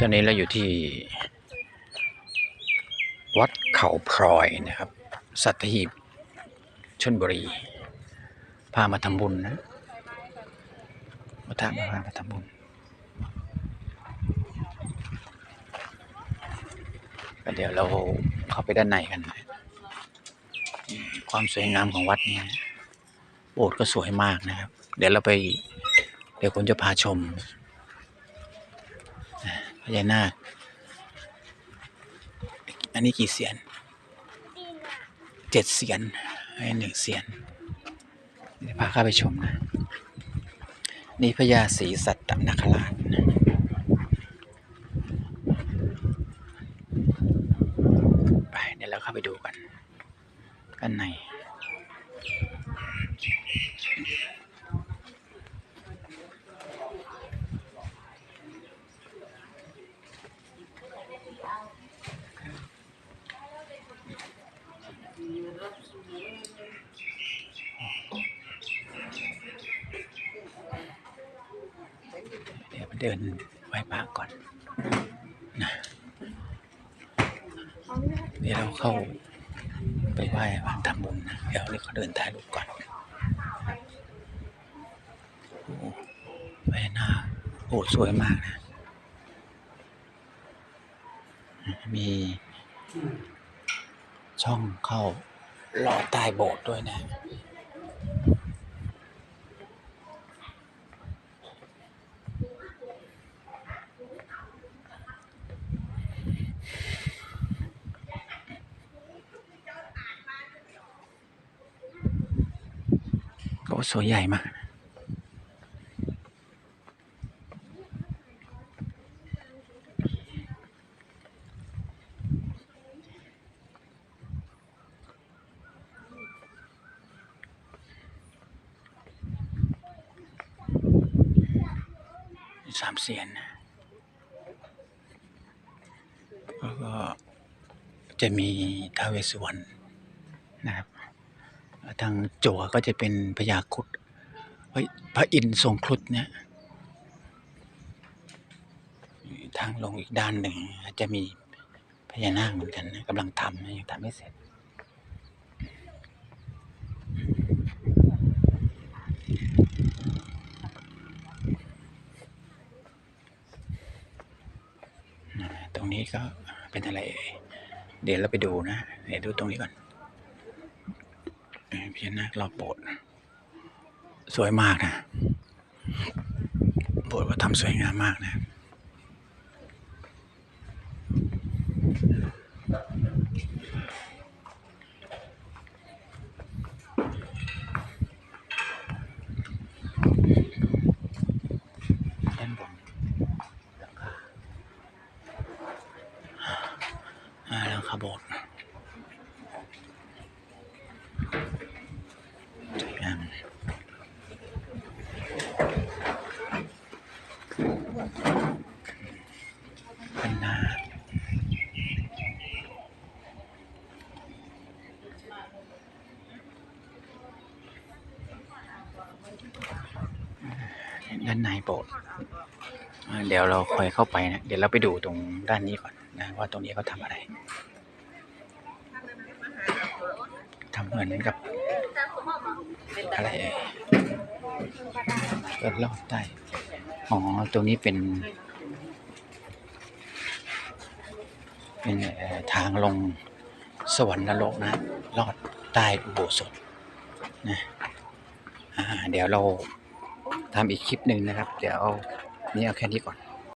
ตอนนี้เราอยู่ที่ วัดเขาพลอยนะครับ สัตหีบชนบุรี พามาทำบุญนะมาทำพามาทำบุญเดี๋ยวเราเข้าไปด้านในกันนะความสวยงามของวัดนี่โบสถ์ก็สวยมากนะครับ เดี๋ยวเราไป เดี๋ยวผมจะพาชมพญานาค อันนี้กี่เสียนเจ็ดเสียนให้หนึ่งเสียนเดี๋ยวพาเข้าไปชมนะนี่พญาศรีสัตตนคราชไปเดี๋ยวเราเข้าไปดูกันกันใน เดินไหว้พระก่อนนะเดี๋ยวเราเข้าไปไหว้พระทำบุญนะเดี๋ยวเราเขาเดินถ่ายรูปก่อนโอ้ใบหน้าโอ้สวยมากนะ มีช่องเข้าลอดใต้โบสถ์ด้วยนะ สวยใหญ่มากสามเสียนแล้วก็จะมีท้าวเวสสุวรรณนะครับ ทางจั่วก็จะเป็นพญาครุดพระอินทร์ทรงครุฑเนี่ยทางลงอีกด้านหนึ่งจะมีพญานาคเหมือนกันนะกำลังทำนะยังทำไม่เสร็จ ตรงนี้ก็เป็นอะไร เดี๋ยวเราไปดูนะ เดี๋ยวดูตรงนี้ก่อน พญานาครอบโบสถ์สวยมากนะ โบสถ์ว่าทำสวยงามมากนะอ่าหลังคาโบสถ์ สวยงาม พันนาด้านในโบสถ์เดี๋ยวเราค่อยเข้าไปนะ เดี๋ยวเราไปดูตรงด้านนี้ก่อนนะว่าตรงนี้เขาทำอะไรทำเหมือนกับอะไรเอ่ยเปิดลอดใต้ อ๋อ ตรงนี้เป็น เป็นทางลงสวรรค์นรกนะลอดใต้อุโบสถนะเดี๋ยวเราทำอีกคลิปหนึ่งนะครับ เดี๋ยวนี่เอาแค่นี้ก่อน